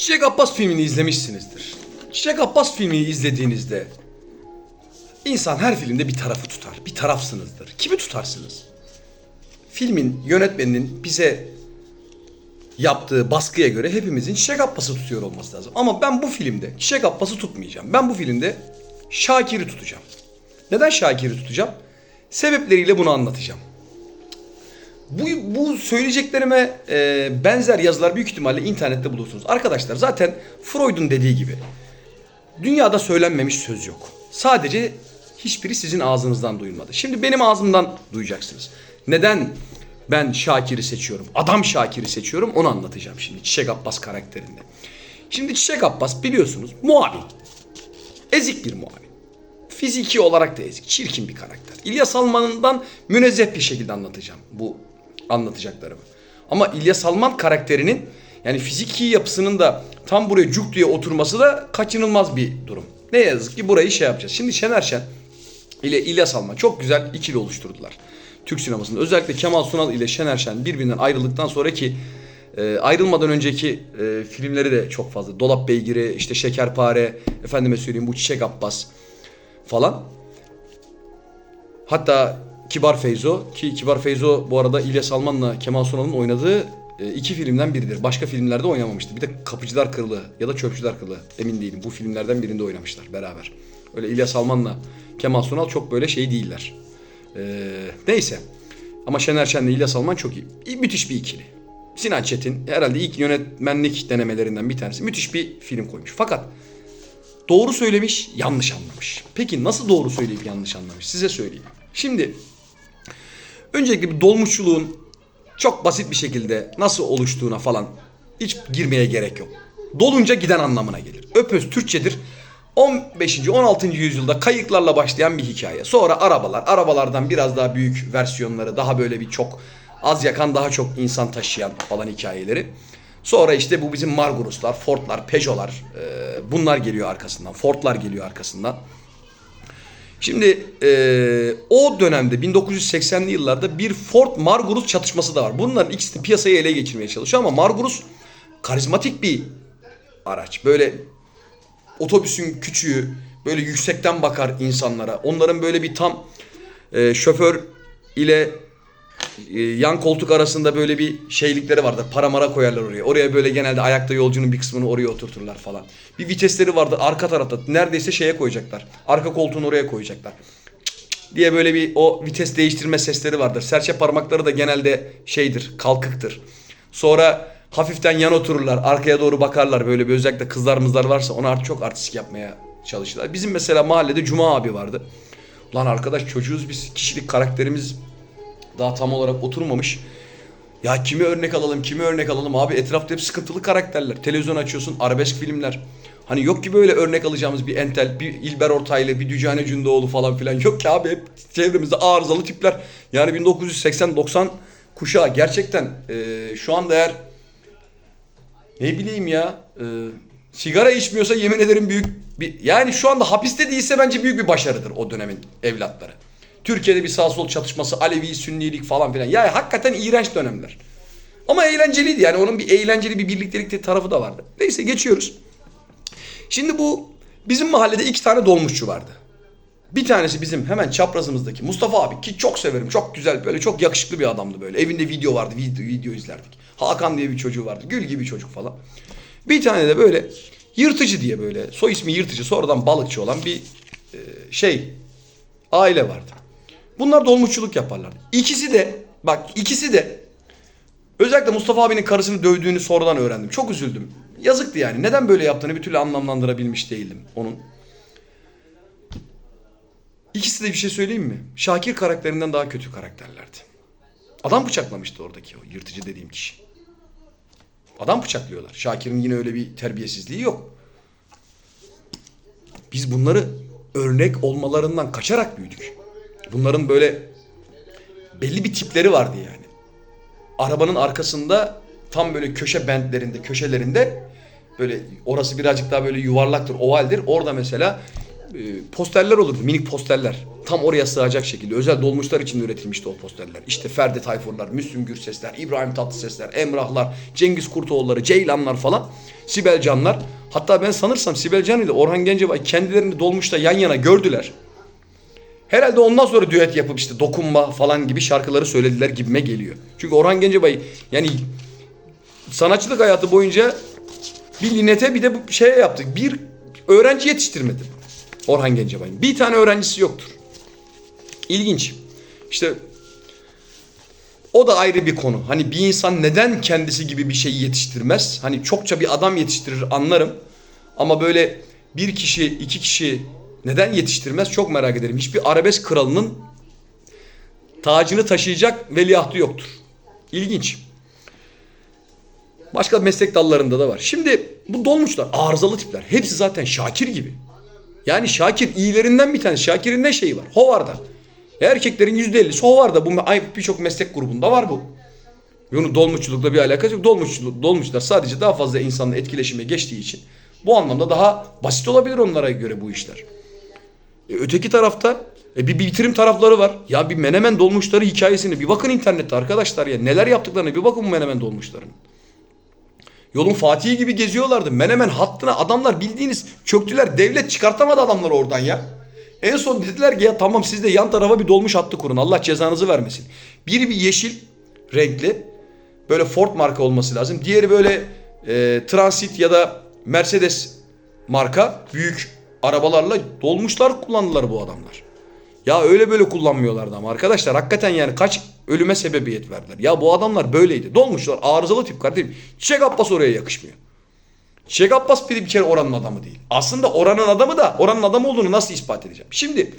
Çiçek Abbas filmini izlemişsinizdir. Çiçek Abbas filmini izlediğinizde insan her filmde bir tarafı tutar. Bir tarafsınızdır. Kimi tutarsınız? Filmin yönetmeninin bize yaptığı baskıya göre hepimizin Çiçek Abbas'ı tutuyor olması lazım. Ama ben bu filmde Çiçek Abbas'ı tutmayacağım. Ben bu filmde Şakir'i tutacağım. Neden Şakir'i tutacağım? Sebepleriyle bunu anlatacağım. Bu, bu söyleyeceklerime e, benzer yazılar büyük ihtimalle internette bulursunuz. Arkadaşlar zaten Freud'un dediği gibi dünyada söylenmemiş söz yok. Sadece hiçbiri sizin ağzınızdan duyulmadı. Şimdi benim ağzımdan duyacaksınız. Neden ben Şakir'i seçiyorum? Adam Şakir'i seçiyorum onu anlatacağım şimdi Çiçek Abbas karakterinde. Şimdi Çiçek Abbas biliyorsunuz muavin. Ezik bir muavin. Fiziki olarak da ezik, çirkin bir karakter. İlyas Salman'dan münezzeh bir şekilde anlatacağım bu anlatacaklarımı. Ama İlyas Salman karakterinin yani fiziki yapısının da tam buraya cuk diye oturması da kaçınılmaz bir durum. Ne yazık ki burayı şey yapacağız. Şimdi Şener Şen ile İlyas Salman çok güzel ikili oluşturdular. Türk sinemasında. Özellikle Kemal Sunal ile Şener Şen birbirinden ayrıldıktan sonraki e, ayrılmadan önceki e, filmleri de çok fazla. Dolap Beygiri, işte Şekerpare, efendime söyleyeyim bu Çiçek Abbas falan. Hatta Kibar Feyzo ki Kibar Feyzo bu arada İlyas Salman'la Kemal Sunal'ın oynadığı e, iki filmden biridir. Başka filmlerde oynamamıştı. Bir de Kapıcılar Kralı ya da Çöpçüler Kralı emin değilim. Bu filmlerden birinde oynamışlar beraber. Öyle İlyas Salman'la Kemal Sunal çok böyle şey değiller. Ee, neyse. Ama Şener Şen'le İlyas Salman çok iyi. İyi, Müthiş bir ikili. Sinan Çetin herhalde ilk yönetmenlik denemelerinden bir tanesi. Müthiş bir film koymuş. Fakat doğru söylemiş, yanlış anlamış. Peki nasıl doğru söyleyip yanlış anlamış? Size söyleyeyim. Şimdi öncelikle bir dolmuşçuluğun çok basit bir şekilde nasıl oluştuğuna falan hiç girmeye gerek yok. Dolunca giden anlamına gelir. Öpöz Türkçedir. 15. 16. yüzyılda kayıklarla başlayan bir hikaye. Sonra arabalar, arabalardan biraz daha büyük versiyonları, daha böyle bir çok az yakan, daha çok insan taşıyan falan hikayeleri. Sonra işte bu bizim Marguruslar, Ford'lar, Peugeot'lar e, bunlar geliyor arkasından. Ford'lar geliyor arkasından. Şimdi e, o dönemde 1980'li yıllarda bir Ford Margurus çatışması da var. Bunların ikisi de piyasayı ele geçirmeye çalışıyor ama Margurus karizmatik bir araç. Böyle otobüsün küçüğü böyle yüksekten bakar insanlara. Onların böyle bir tam e, şoför ile yan koltuk arasında böyle bir şeylikleri vardır. Para mara koyarlar oraya. Oraya böyle genelde ayakta yolcunun bir kısmını oraya oturturlar falan. Bir vitesleri vardır arka tarafta. Neredeyse şeye koyacaklar. Arka koltuğunu oraya koyacaklar. Diye böyle bir o vites değiştirme sesleri vardır. Serçe parmakları da genelde şeydir, kalkıktır. Sonra hafiften yan otururlar, arkaya doğru bakarlar. Böyle bir özellikle kızlarımızlar varsa ona artık çok artistik yapmaya çalışırlar. Bizim mesela mahallede Cuma abi vardı. Lan arkadaş çocuğuz biz, kişilik karakterimiz daha tam olarak oturmamış. Ya kimi örnek alalım, kimi örnek alalım abi etrafta hep sıkıntılı karakterler. Televizyon açıyorsun, arabesk filmler. Hani yok ki böyle örnek alacağımız bir Entel, bir İlber Ortaylı, bir Dücane Cündoğlu falan filan. Yok ki abi hep çevremizde arızalı tipler. Yani 1980-90 kuşağı gerçekten e, şu anda eğer ne bileyim ya e, sigara içmiyorsa yemin ederim büyük bir yani şu anda hapiste değilse bence büyük bir başarıdır o dönemin evlatları. Türkiye'de bir sağ sol çatışması, Alevi, Sünnilik falan filan. Yani hakikaten iğrenç dönemler. Ama eğlenceliydi yani onun bir eğlenceli bir birliktelik tarafı da vardı. Neyse geçiyoruz. Şimdi bu bizim mahallede iki tane dolmuşçu vardı. Bir tanesi bizim hemen çaprazımızdaki Mustafa abi ki çok severim. Çok güzel böyle çok yakışıklı bir adamdı böyle. Evinde video vardı video, video izlerdik. Hakan diye bir çocuğu vardı. Gül gibi çocuk falan. Bir tane de böyle yırtıcı diye böyle soy ismi yırtıcı sonradan balıkçı olan bir e, şey aile vardı. Bunlar dolmuşçuluk yaparlardı. İkisi de bak ikisi de özellikle Mustafa abinin karısını dövdüğünü sonradan öğrendim. Çok üzüldüm. Yazıktı yani. Neden böyle yaptığını bir türlü anlamlandırabilmiş değildim onun. İkisi de bir şey söyleyeyim mi? Şakir karakterinden daha kötü karakterlerdi. Adam bıçaklamıştı oradaki o yırtıcı dediğim kişi. Adam bıçaklıyorlar. Şakir'in yine öyle bir terbiyesizliği yok. Biz bunları örnek olmalarından kaçarak büyüdük. Bunların böyle belli bir tipleri vardı yani. Arabanın arkasında tam böyle köşe bentlerinde, köşelerinde böyle orası birazcık daha böyle yuvarlaktır, ovaldir. Orada mesela e, posterler olurdu. Minik posterler. Tam oraya sığacak şekilde. Özel dolmuşlar için üretilmişti o posterler. İşte Ferdi Tayfurlar, Müslüm Gürsesler, İbrahim Tatlısesler, Emrahlar, Cengiz Kurtoğulları, Ceylanlar falan. Sibel Canlar. Hatta ben sanırsam Sibel Can ile Orhan Gencebay kendilerini dolmuşta yan yana gördüler. Herhalde ondan sonra düet yapıp işte dokunma falan gibi şarkıları söylediler gibime geliyor. Çünkü Orhan Gencebay yani sanatçılık hayatı boyunca bir linete bir de bu şeye yaptık. Bir öğrenci yetiştirmedi Orhan Gencebay'ın. Bir tane öğrencisi yoktur. İlginç. İşte o da ayrı bir konu. Hani bir insan neden kendisi gibi bir şeyi yetiştirmez? Hani çokça bir adam yetiştirir anlarım. Ama böyle bir kişi, iki kişi neden yetiştirmez çok merak ederim. Hiçbir arabesk kralının tacını taşıyacak veliahtı yoktur. İlginç. Başka meslek dallarında da var. Şimdi bu dolmuşlar arızalı tipler. Hepsi zaten Şakir gibi. Yani Şakir iyilerinden bir tanesi. Şakir'in ne şeyi var? Hovarda. Erkeklerin %50'si Hovarda. Bu birçok meslek grubunda var bu. Bunun dolmuşçulukla bir alakası yok. Dolmuşçuluk, dolmuşlar sadece daha fazla insanla etkileşime geçtiği için bu anlamda daha basit olabilir onlara göre bu işler. E, öteki tarafta e, bir bitirim tarafları var. Ya bir menemen dolmuşları hikayesini bir bakın internette arkadaşlar ya. Neler yaptıklarını bir bakın bu menemen dolmuşların. Yolun Fatih'i gibi geziyorlardı. Menemen hattına adamlar bildiğiniz çöktüler. Devlet çıkartamadı adamları oradan ya. En son dediler ki ya tamam siz de yan tarafa bir dolmuş hattı kurun. Allah cezanızı vermesin. Biri bir yeşil renkli. Böyle Ford marka olması lazım. Diğeri böyle e, Transit ya da Mercedes marka büyük arabalarla dolmuşlar kullandılar bu adamlar. Ya öyle böyle kullanmıyorlardı ama arkadaşlar hakikaten yani kaç ölüme sebebiyet verdiler. Ya bu adamlar böyleydi. Dolmuşlar arızalı tip kardeşim. Çiçek Abbas oraya yakışmıyor. Çiçek Abbas bir, bir kere oranın adamı değil. Aslında oranın adamı da oranın adamı olduğunu nasıl ispat edeceğim? Şimdi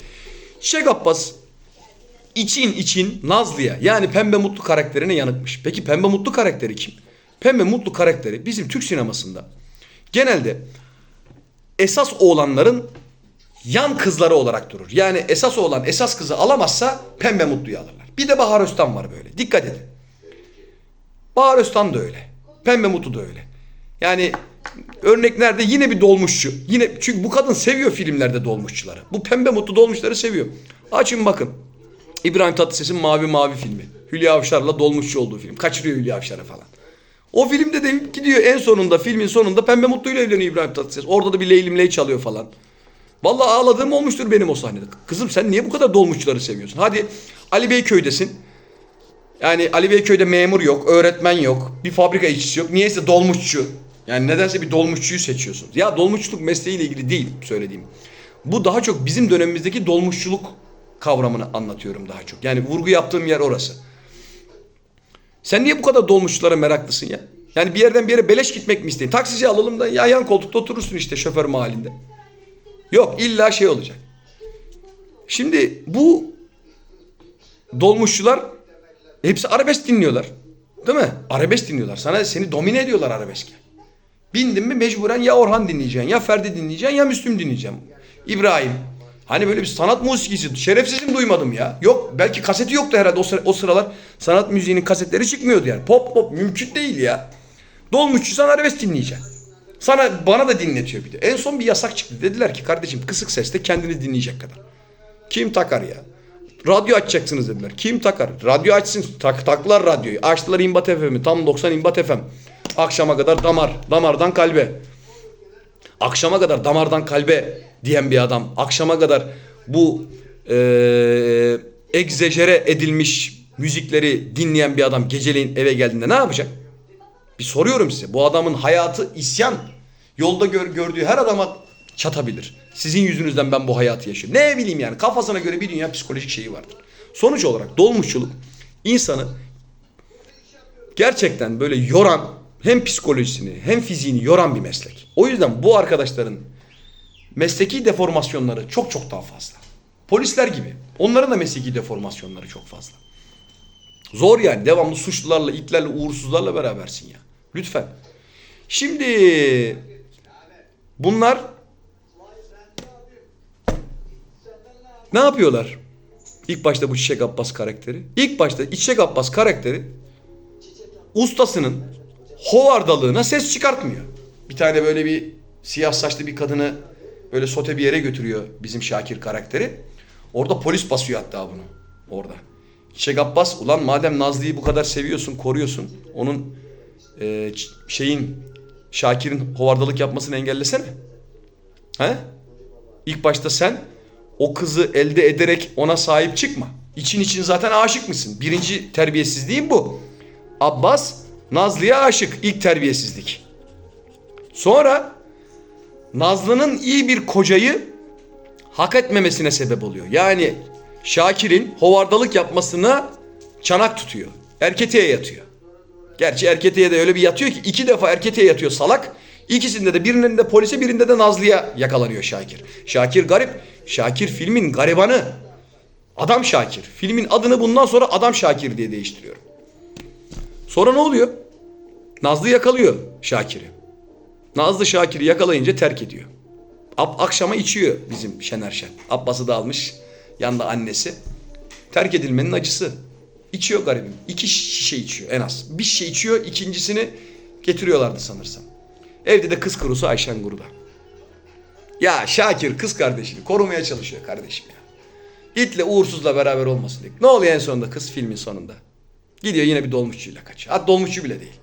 Çiçek Abbas için için Nazlı'ya yani Pembe Mutlu karakterine yanıkmış. Peki Pembe Mutlu karakteri kim? Pembe Mutlu karakteri bizim Türk sinemasında genelde esas oğlanların yan kızları olarak durur. Yani esas olan esas kızı alamazsa Pembe Mutlu'yu alırlar. Bir de Bahar Öztan var böyle. Dikkat edin. Bahar Öztan da öyle. Pembe Mutlu da öyle. Yani örneklerde yine bir dolmuşçu. Yine çünkü bu kadın seviyor filmlerde dolmuşçuları. Bu Pembe Mutlu dolmuşları seviyor. Açın bakın. İbrahim Tatlıses'in Mavi Mavi filmi. Hülya Avşar'la dolmuşçu olduğu film. Kaçırıyor Hülya Avşar'ı falan. O filmde de gidiyor en sonunda filmin sonunda Pembe Mutlu'yla evleniyor İbrahim Tatlıses. Orada da bir Leylim Ley çalıyor falan. Vallahi ağladığım olmuştur benim o sahnede. Kızım sen niye bu kadar dolmuşçuları seviyorsun? Hadi Ali Beyköy'desin. Yani Ali Beyköy'de memur yok, öğretmen yok, bir fabrika işçisi yok. Niyeyse dolmuşçu. Yani nedense bir dolmuşçuyu seçiyorsun. Ya dolmuşçuluk mesleğiyle ilgili değil söylediğim. Bu daha çok bizim dönemimizdeki dolmuşçuluk kavramını anlatıyorum daha çok. Yani vurgu yaptığım yer orası. Sen niye bu kadar dolmuşçulara meraklısın ya? Yani bir yerden bir yere beleş gitmek mi isteyin? Taksici alalım da ya yan koltukta oturursun işte şoför mahallinde. Yok illa şey olacak. Şimdi bu dolmuşçular hepsi arabesk dinliyorlar. Değil mi? Arabesk dinliyorlar. Sana seni domine ediyorlar arabeske. Bindin mi mecburen ya Orhan dinleyeceksin, ya Ferdi dinleyeceksin, ya Müslüm dinleyeceksin. İbrahim. Hani böyle bir sanat musikisi. Şerefsizim duymadım ya. Yok belki kaseti yoktu herhalde o, sıra, o sıralar. Sanat müziğinin kasetleri çıkmıyordu yani. Pop pop mümkün değil ya. Dolmuşçu sen arabesk dinleyeceksin. Sana bana da dinletiyor bir de. En son bir yasak çıktı. Dediler ki kardeşim kısık sesle kendiniz dinleyecek kadar. Kim takar ya? Radyo açacaksınız dediler. Kim takar? Radyo açsın. Tak, taklar radyoyu. Açtılar İmbat FM'i. Tam 90 İmbat FM. Akşama kadar damar. Damardan kalbe. Akşama kadar damardan kalbe diyen bir adam. Akşama kadar bu eee egzajere edilmiş müzikleri dinleyen bir adam geceleyin eve geldiğinde ne yapacak? Bir soruyorum size. Bu adamın hayatı isyan. Yolda gör, gördüğü her adama çatabilir. Sizin yüzünüzden ben bu hayatı yaşıyorum. Ne bileyim yani kafasına göre bir dünya psikolojik şeyi vardır. Sonuç olarak dolmuşçuluk insanı gerçekten böyle yoran hem psikolojisini hem fiziğini yoran bir meslek. O yüzden bu arkadaşların mesleki deformasyonları çok çok daha fazla. Polisler gibi. Onların da mesleki deformasyonları çok fazla. Zor yani. Devamlı suçlularla, itlerle, uğursuzlarla berabersin ya. Lütfen. Şimdi bunlar ne yapıyorlar? İlk başta bu Çiçek Abbas karakteri. İlk başta Çiçek Abbas karakteri ustasının hovardalığına ses çıkartmıyor. Bir tane böyle bir siyah saçlı bir kadını böyle sote bir yere götürüyor bizim Şakir karakteri. Orada polis basıyor hatta bunu. Orada. Çiçek Abbas ulan madem Nazlı'yı bu kadar seviyorsun, koruyorsun. Onun e, şeyin Şakir'in hovardalık yapmasını engellesene. He? İlk başta sen o kızı elde ederek ona sahip çıkma. İçin için zaten aşık mısın? Birinci terbiyesizliğin bu. Abbas Nazlı'ya aşık. İlk terbiyesizlik. Sonra Nazlı'nın iyi bir kocayı hak etmemesine sebep oluyor. Yani Şakir'in hovardalık yapmasına çanak tutuyor. Erketeye yatıyor. Gerçi Erkete'ye de öyle bir yatıyor ki iki defa Erkete'ye yatıyor salak. İkisinde de birinin de polise birinde de Nazlı'ya yakalanıyor Şakir. Şakir garip. Şakir filmin garibanı. Adam Şakir. Filmin adını bundan sonra Adam Şakir diye değiştiriyorum. Sonra ne oluyor? Nazlı yakalıyor Şakir'i. Nazlı Şakir'i yakalayınca terk ediyor. Akşama içiyor bizim Şener Şen. Abbas'ı da almış. Yanında annesi. Terk edilmenin acısı. İçiyor garibim. İki şişe içiyor en az. Bir şişe içiyor, ikincisini getiriyorlardı sanırsam. Evde de kız kurusu Ayşen Guru'da. Ya Şakir kız kardeşini korumaya çalışıyor kardeşim ya. İtle uğursuzla beraber olmasın diye. Ne oluyor en sonunda kız filmin sonunda? Gidiyor yine bir dolmuşçuyla kaçıyor. Hatta dolmuşçu bile değil.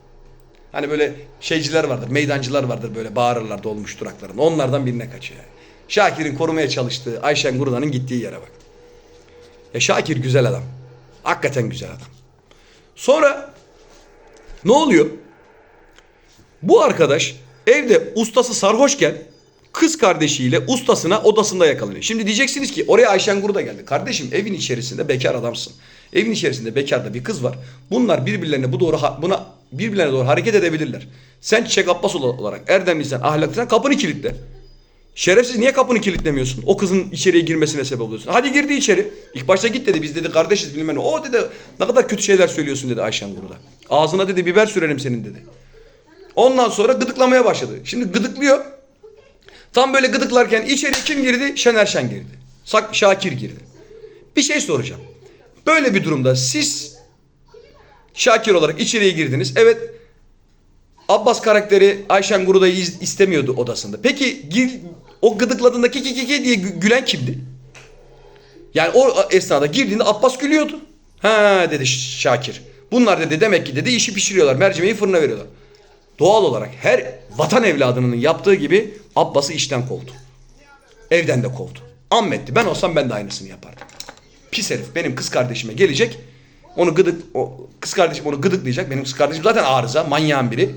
Hani böyle şeyciler vardır, meydancılar vardır böyle bağırırlar dolmuş duraklarında. Onlardan birine kaçıyor. yani. Şakir'in korumaya çalıştığı Ayşen Guruda'nın gittiği yere bak. Ya Şakir güzel adam. Hakikaten güzel adam. Sonra ne oluyor? Bu arkadaş evde ustası sarhoşken kız kardeşiyle ustasına odasında yakalanıyor. Şimdi diyeceksiniz ki oraya Ayşen Guru da geldi. Kardeşim evin içerisinde bekar adamsın. Evin içerisinde bekar da bir kız var. Bunlar birbirlerine bu doğru buna birbirlerine doğru hareket edebilirler. Sen Çiçek Abbas ola- olarak erdemliysen, ahlaklıysan kapını kilitle. Şerefsiz niye kapını kilitlemiyorsun? O kızın içeriye girmesine sebep oluyorsun. Hadi girdi içeri. İlk başta git dedi. Biz dedi kardeşiz bilmem ne. O dedi ne kadar kötü şeyler söylüyorsun dedi Ayşen Guru'da. Ağzına dedi biber sürerim senin dedi. Ondan sonra gıdıklamaya başladı. Şimdi gıdıklıyor. Tam böyle gıdıklarken içeri kim girdi? Şener Şen girdi. Sak Şakir girdi. Bir şey soracağım. Böyle bir durumda siz Şakir olarak içeriye girdiniz. Evet Abbas karakteri Ayşen Guruda'yı istemiyordu odasında. Peki gir, o gıdıkladığında ki ki ki diye gü- gülen kimdi? Yani o esnada girdiğinde Abbas gülüyordu. Ha dedi Şakir. Bunlar dedi demek ki dedi işi pişiriyorlar. Mercimeği fırına veriyorlar. Doğal olarak her vatan evladının yaptığı gibi Abbas'ı işten kovdu. Evden de kovdu. Ammetti. Ben olsam ben de aynısını yapardım. Pis herif benim kız kardeşime gelecek. Onu gıdık, o kız kardeşim onu gıdıklayacak. Benim kız kardeşim zaten arıza, manyağın biri.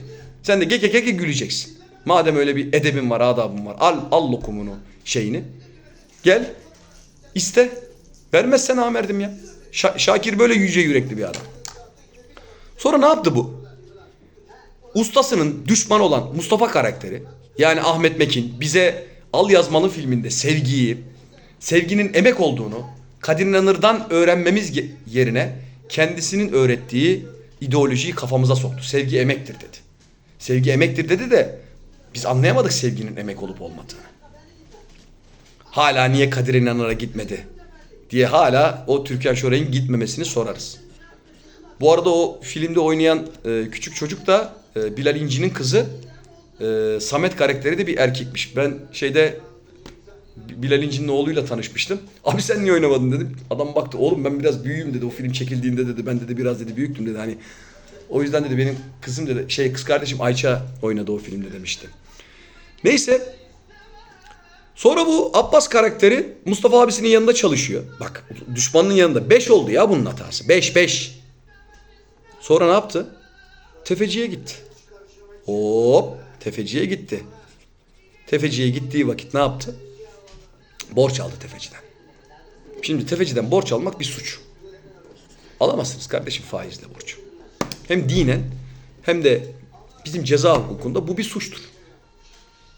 Sen de geke geke güleceksin. Madem öyle bir edebin var, adabın var. Al, al lokumunu, şeyini. Gel, iste. Vermezsen amerdim ya. Şa- Şakir böyle yüce yürekli bir adam. Sonra ne yaptı bu? ustasının düşman olan Mustafa karakteri yani Ahmet Mekin bize Al Yazmalı filminde sevgiyi, sevginin emek olduğunu Kadir İnanır'dan öğrenmemiz yerine kendisinin öğrettiği ideolojiyi kafamıza soktu. Sevgi emektir dedi. Sevgi emektir dedi de biz anlayamadık sevginin emek olup olmadığını. Hala niye Kadir İnanır'a gitmedi diye hala o Türkan Şoray'ın gitmemesini sorarız. Bu arada o filmde oynayan e, küçük çocuk da e, Bilal İnci'nin kızı. E, Samet karakteri de bir erkekmiş. Ben şeyde Bilal İnci'nin oğluyla tanışmıştım. Abi sen niye oynamadın dedim. Adam baktı oğlum ben biraz büyüğüm dedi. O film çekildiğinde dedi ben dedi biraz dedi büyüktüm dedi. Hani o yüzden dedi benim kızım dedi şey kız kardeşim Ayça oynadı o filmde demişti. Neyse Sonra bu Abbas karakteri Mustafa abisinin yanında çalışıyor. Bak düşmanının yanında. 5 oldu ya bunun hatası. 5 5. Sonra ne yaptı? Tefeciye gitti. Hop tefeciye gitti. Tefeciye gittiği vakit ne yaptı? Borç aldı tefeciden. Şimdi tefeciden borç almak bir suç. Alamazsınız kardeşim faizle borç. Hem dinen hem de bizim ceza hukukunda bu bir suçtur.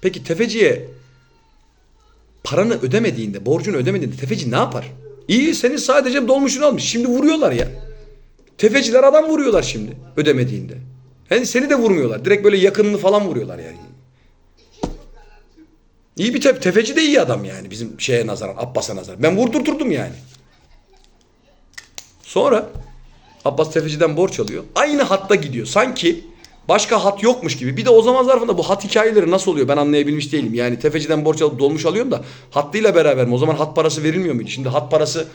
Peki tefeciye paranı ödemediğinde, borcunu ödemediğinde tefeci ne yapar? İyi senin sadece dolmuşunu almış. Şimdi vuruyorlar ya. Tefeciler adam vuruyorlar şimdi ödemediğinde. Yani seni de vurmuyorlar. Direkt böyle yakınını falan vuruyorlar yani. İyi bir tef tefeci de iyi adam yani bizim şeye nazaran, Abbas'a nazaran. Ben vurdurturdum yani. Sonra Abbas tefeciden borç alıyor. Aynı hatta gidiyor. Sanki Başka hat yokmuş gibi. Bir de o zaman zarfında bu hat hikayeleri nasıl oluyor ben anlayabilmiş değilim. Yani tefeciden borç alıp dolmuş alıyorum da hattıyla beraber mi? O zaman hat parası verilmiyor muydu? Şimdi hat parası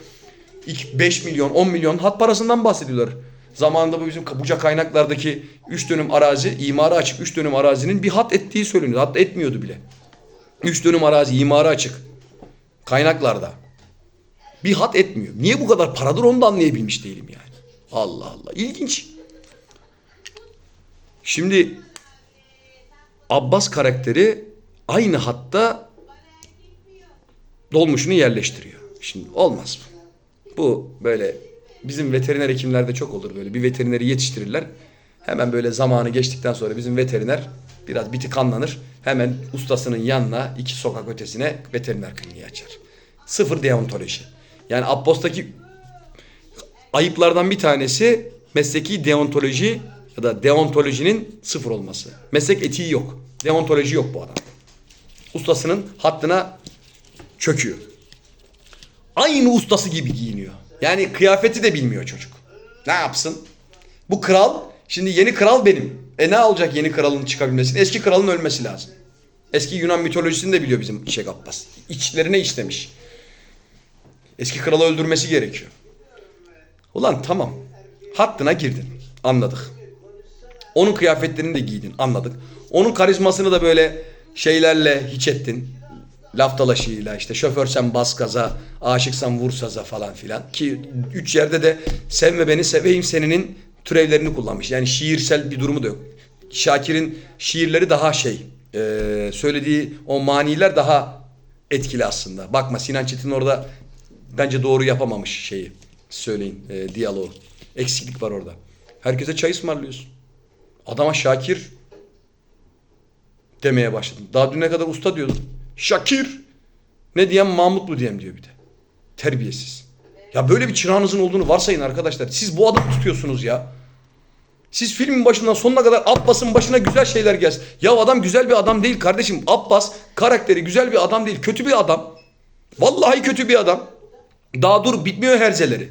ilk 5 milyon 10 milyon hat parasından bahsediyorlar. Zamanında bu bizim buca kaynaklardaki 3 dönüm arazi imara açık 3 dönüm arazinin bir hat ettiği söyleniyor. Hatta etmiyordu bile. 3 dönüm arazi imara açık. Kaynaklarda. Bir hat etmiyor. Niye bu kadar paradır onu da anlayabilmiş değilim yani. Allah Allah. İlginç. Şimdi Abbas karakteri aynı hatta dolmuşunu yerleştiriyor. Şimdi olmaz bu. Bu böyle bizim veteriner hekimlerde çok olur böyle. Bir veterineri yetiştirirler. Hemen böyle zamanı geçtikten sonra bizim veteriner biraz biti kanlanır. Hemen ustasının yanına iki sokak ötesine veteriner kliniği açar. Sıfır deontoloji. Yani Abbas'taki ayıplardan bir tanesi mesleki deontoloji ya da deontolojinin sıfır olması. Meslek etiği yok. Deontoloji yok bu adam. Ustasının hattına çöküyor. Aynı ustası gibi giyiniyor. Yani kıyafeti de bilmiyor çocuk. Ne yapsın? Bu kral, şimdi yeni kral benim. E ne olacak yeni kralın çıkabilmesini? Eski kralın ölmesi lazım. Eski Yunan mitolojisini de biliyor bizim Şeyh Abbas. İçlerine işlemiş. Eski kralı öldürmesi gerekiyor. Ulan tamam. Hattına girdin. Anladık. Onun kıyafetlerini de giydin. Anladık. Onun karizmasını da böyle şeylerle hiç ettin. Laf dalaşıyla işte şoförsen bas gaza, aşıksan vur saza falan filan. Ki üç yerde de sevme beni seveyim seninin türevlerini kullanmış. Yani şiirsel bir durumu da yok. Şakir'in şiirleri daha şey, e, söylediği o maniler daha etkili aslında. Bakma Sinan Çetin orada bence doğru yapamamış şeyi. Söyleyin e, diyaloğu. Eksiklik var orada. Herkese çay ısmarlıyorsun. Adama Şakir demeye başladın. Daha düne kadar usta diyordun. Şakir. Ne diyen Mahmut mu diyem diyor bir de. Terbiyesiz. Ya böyle bir çırağınızın olduğunu varsayın arkadaşlar. Siz bu adamı tutuyorsunuz ya. Siz filmin başından sonuna kadar Abbas'ın başına güzel şeyler gelsin. Ya adam güzel bir adam değil kardeşim. Abbas karakteri güzel bir adam değil. Kötü bir adam. Vallahi kötü bir adam. Daha dur bitmiyor herzeleri.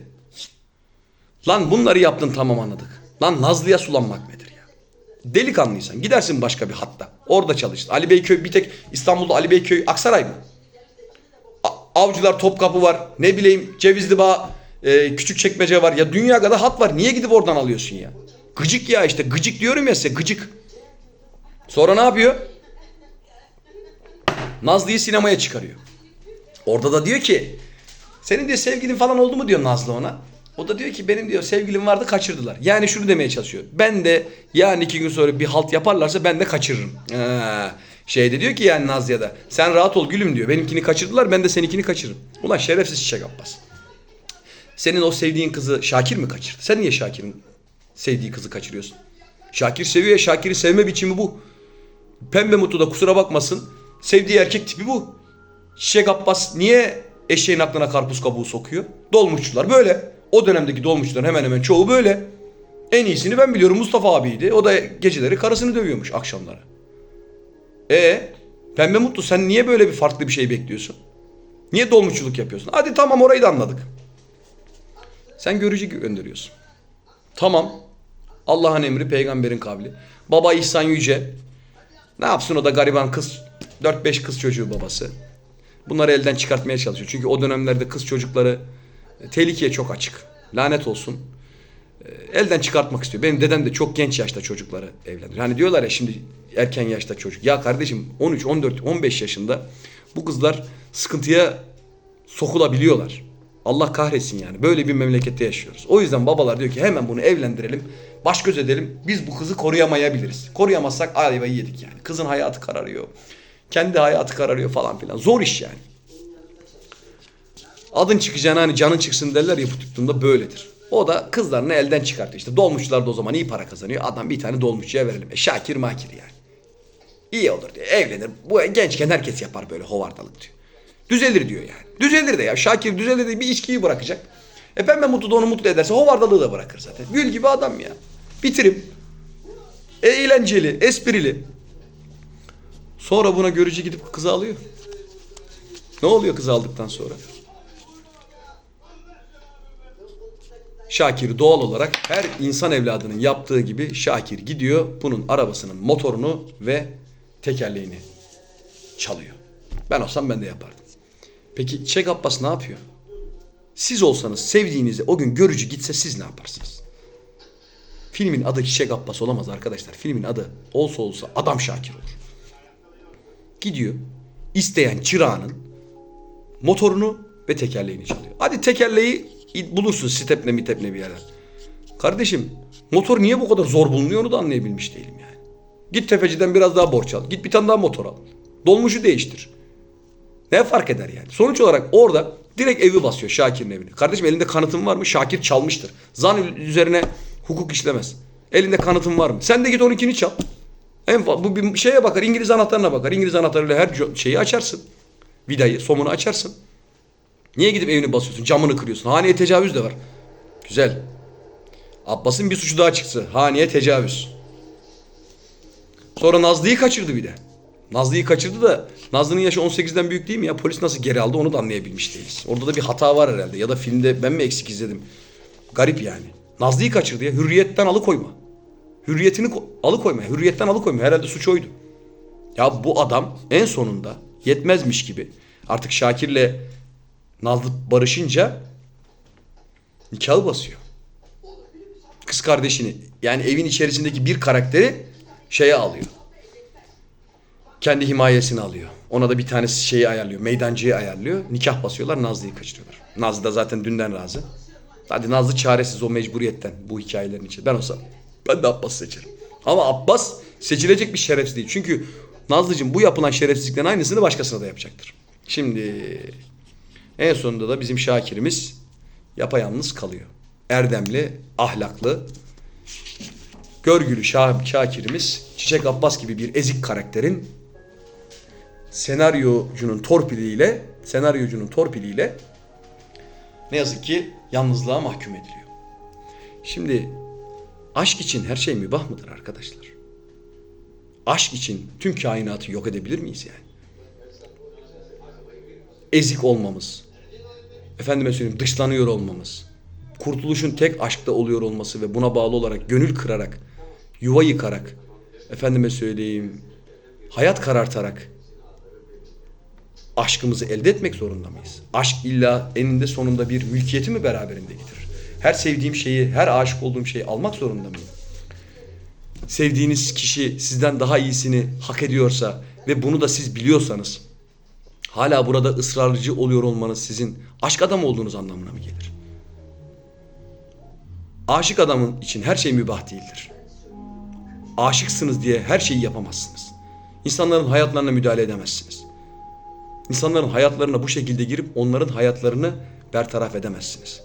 Lan bunları yaptın tamam anladık. Lan Nazlı'ya sulanmak nedir ya? Delikanlıysan gidersin başka bir hatta. Orada çalıştın. Ali Beyköy bir tek İstanbul'da Ali Beyköy Aksaray mı? A- Avcılar Topkapı var. Ne bileyim Cevizli Bağ, e, küçük çekmece var. Ya dünya kadar hat var. Niye gidip oradan alıyorsun ya? Gıcık ya işte. Gıcık diyorum ya size. Gıcık. Sonra ne yapıyor? Nazlı'yı sinemaya çıkarıyor. Orada da diyor ki senin diyor sevgilin falan oldu mu diyor Nazlı ona. O da diyor ki benim diyor sevgilim vardı kaçırdılar. Yani şunu demeye çalışıyor. Ben de yani iki gün sonra bir halt yaparlarsa ben de kaçırırım. Ha. Şey de diyor ki yani Nazlı'ya da sen rahat ol gülüm diyor. Benimkini kaçırdılar ben de seninkini kaçırırım. Ulan şerefsiz Çiçek Abbas. Senin o sevdiğin kızı Şakir mi kaçırdı? Sen niye Şakir'in sevdiği kızı kaçırıyorsun? Şakir seviyor ya Şakir'i sevme biçimi bu. Pembe Mutlu da kusura bakmasın. Sevdiği erkek tipi bu. Çiçek Abbas niye eşeğin aklına karpuz kabuğu sokuyor? Dolmuşçular böyle. O dönemdeki dolmuşçuların hemen hemen çoğu böyle. En iyisini ben biliyorum Mustafa abiydi. O da geceleri karısını dövüyormuş akşamları. E Pembe Mutlu sen niye böyle bir farklı bir şey bekliyorsun? Niye dolmuşçuluk yapıyorsun? Hadi tamam orayı da anladık. Sen görücü gönderiyorsun. Tamam. Allah'ın emri peygamberin kavli. Baba İhsan Yüce. Ne yapsın o da gariban kız. 4-5 kız çocuğu babası. Bunları elden çıkartmaya çalışıyor. Çünkü o dönemlerde kız çocukları e, tehlikeye çok açık. Lanet olsun. E, Elden çıkartmak istiyor. Benim dedem de çok genç yaşta çocukları evlendir. Hani diyorlar ya şimdi erken yaşta çocuk. Ya kardeşim 13, 14, 15 yaşında bu kızlar sıkıntıya sokulabiliyorlar. Allah kahretsin yani. Böyle bir memlekette yaşıyoruz. O yüzden babalar diyor ki hemen bunu evlendirelim. Baş göz edelim. Biz bu kızı koruyamayabiliriz. Koruyamazsak ayvayı yedik yani. Kızın hayatı kararıyor. Kendi hayatı kararıyor falan filan. Zor iş yani. Adın çıkacağına hani canın çıksın derler ya bu tip durumda böyledir. O da kızlarını elden çıkartıyor. İşte dolmuşlar da o zaman iyi para kazanıyor. Adam bir tane dolmuşçuya verelim. E Şakir makir yani. İyi olur diyor. Evlenir. Bu gençken herkes yapar böyle hovardalık diyor. Düzelir diyor yani. Düzelir de ya. Şakir düzelir de bir içkiyi bırakacak. E pembe mutlu da onu mutlu ederse hovardalığı da bırakır zaten. Gül gibi adam ya. Bitirim. E, eğlenceli, esprili. Sonra buna görücü gidip kızı alıyor. Ne oluyor kızı aldıktan sonra? Şakir doğal olarak her insan evladının yaptığı gibi Şakir gidiyor bunun arabasının motorunu ve tekerleğini çalıyor. Ben olsam ben de yapardım. Peki Çek Abbas ne yapıyor? Siz olsanız sevdiğinizi o gün görücü gitse siz ne yaparsınız? Filmin adı Çiçek Abbas olamaz arkadaşlar. Filmin adı olsa olsa Adam Şakir olur. Gidiyor isteyen çırağının motorunu ve tekerleğini çalıyor. Hadi tekerleği bulursun stepne mitepne bir yerden. Kardeşim motor niye bu kadar zor bulunuyor onu da anlayabilmiş değilim yani. Git tefeciden biraz daha borç al. Git bir tane daha motor al. Dolmuşu değiştir. Ne fark eder yani? Sonuç olarak orada direkt evi basıyor Şakir'in evini. Kardeşim elinde kanıtın var mı? Şakir çalmıştır. Zan üzerine hukuk işlemez. Elinde kanıtın var mı? Sen de git 12'ni çal. En fa- bu bir şeye bakar. İngiliz anahtarına bakar. İngiliz anahtarıyla her şeyi açarsın. Vidayı, somunu açarsın. Niye gidip evini basıyorsun? Camını kırıyorsun. Haneye tecavüz de var. Güzel. Abbas'ın bir suçu daha çıktı. Haneye tecavüz. Sonra Nazlı'yı kaçırdı bir de. Nazlı'yı kaçırdı da Nazlı'nın yaşı 18'den büyük değil mi ya? Polis nasıl geri aldı onu da anlayabilmiş değiliz. Orada da bir hata var herhalde. Ya da filmde ben mi eksik izledim? Garip yani. Nazlı'yı kaçırdı ya. Hürriyetten alıkoyma. Hürriyetini ko- alıkoyma. Hürriyetten alıkoyma. Herhalde suç oydu. Ya bu adam en sonunda yetmezmiş gibi artık Şakir'le Nazlı barışınca nikahı basıyor. Kız kardeşini yani evin içerisindeki bir karakteri şeye alıyor. Kendi himayesini alıyor. Ona da bir tanesi şeyi ayarlıyor. Meydancıyı ayarlıyor. Nikah basıyorlar. Nazlı'yı kaçırıyorlar. Nazlı da zaten dünden razı. Hadi Nazlı çaresiz o mecburiyetten bu hikayelerin için. Ben olsam ben de Abbas seçerim. Ama Abbas seçilecek bir şerefsiz değil. Çünkü Nazlıcığım bu yapılan şerefsizliklerin aynısını başkasına da yapacaktır. Şimdi en sonunda da bizim Şakir'imiz yapayalnız kalıyor. Erdemli, ahlaklı, görgülü Şakir'imiz Çiçek Abbas gibi bir ezik karakterin senaryocunun torpiliyle senaryocunun torpiliyle ne yazık ki yalnızlığa mahkum ediliyor. Şimdi aşk için her şey mübah mıdır arkadaşlar? Aşk için tüm kainatı yok edebilir miyiz yani? Ezik olmamız, efendime söyleyeyim dışlanıyor olmamız, kurtuluşun tek aşkta oluyor olması ve buna bağlı olarak gönül kırarak, yuva yıkarak, efendime söyleyeyim hayat karartarak aşkımızı elde etmek zorunda mıyız? Aşk illa eninde sonunda bir mülkiyeti mi beraberinde getirir? Her sevdiğim şeyi, her aşık olduğum şeyi almak zorunda mıyım? Sevdiğiniz kişi sizden daha iyisini hak ediyorsa ve bunu da siz biliyorsanız hala burada ısrarcı oluyor olmanız sizin aşk adamı olduğunuz anlamına mı gelir? Aşık adamın için her şey mübah değildir. Aşıksınız diye her şeyi yapamazsınız. İnsanların hayatlarına müdahale edemezsiniz. İnsanların hayatlarına bu şekilde girip onların hayatlarını bertaraf edemezsiniz.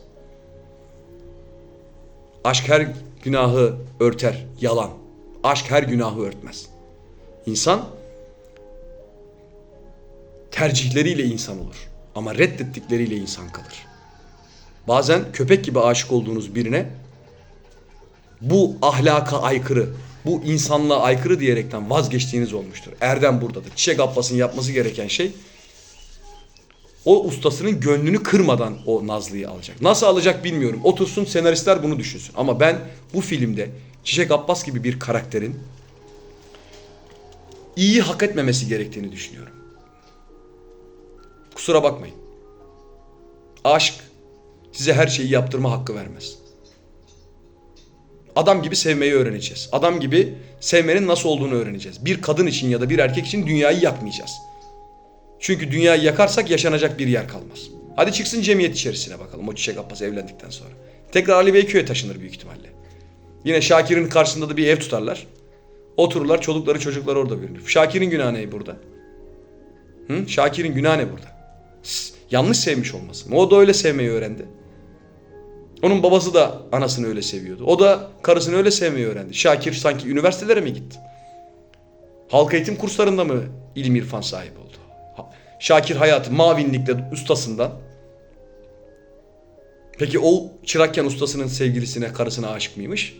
Aşk her günahı örter, yalan. Aşk her günahı örtmez. İnsan tercihleriyle insan olur. Ama reddettikleriyle insan kalır. Bazen köpek gibi aşık olduğunuz birine bu ahlaka aykırı, bu insanlığa aykırı diyerekten vazgeçtiğiniz olmuştur. Erdem buradadır. Çiçek Abbas'ın yapması gereken şey o ustasının gönlünü kırmadan o Nazlı'yı alacak. Nasıl alacak bilmiyorum. Otursun senaristler bunu düşünsün. Ama ben bu filmde Çiçek Abbas gibi bir karakterin iyi hak etmemesi gerektiğini düşünüyorum. Kusura bakmayın. Aşk size her şeyi yaptırma hakkı vermez. Adam gibi sevmeyi öğreneceğiz. Adam gibi sevmenin nasıl olduğunu öğreneceğiz. Bir kadın için ya da bir erkek için dünyayı yakmayacağız. Çünkü dünyayı yakarsak yaşanacak bir yer kalmaz. Hadi çıksın cemiyet içerisine bakalım o Çiçek Abbas evlendikten sonra. Tekrar Ali Beyköy'e taşınır büyük ihtimalle. Yine Şakir'in karşısında da bir ev tutarlar. Otururlar çolukları çocukları orada görünür. Şakir'in günahı ne burada? Hı? Şakir'in günahı ne burada? Yanlış sevmiş olması? O da öyle sevmeyi öğrendi. Onun babası da anasını öyle seviyordu. O da karısını öyle sevmeyi öğrendi. Şakir sanki üniversitelere mi gitti? Halk eğitim kurslarında mı ilim irfan sahibi oldu? Şakir hayatı mavinlikle ustasından. Peki o çırakken ustasının sevgilisine, karısına aşık mıymış?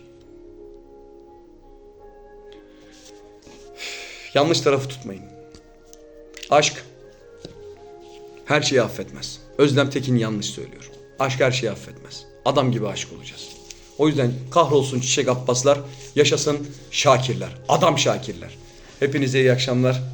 Yanlış tarafı tutmayın. Aşk her şeyi affetmez. Özlem Tekin yanlış söylüyor. Aşk her şeyi affetmez. Adam gibi aşık olacağız. O yüzden kahrolsun Çiçek Abbaslar, yaşasın Şakirler, adam Şakirler. Hepinize iyi akşamlar.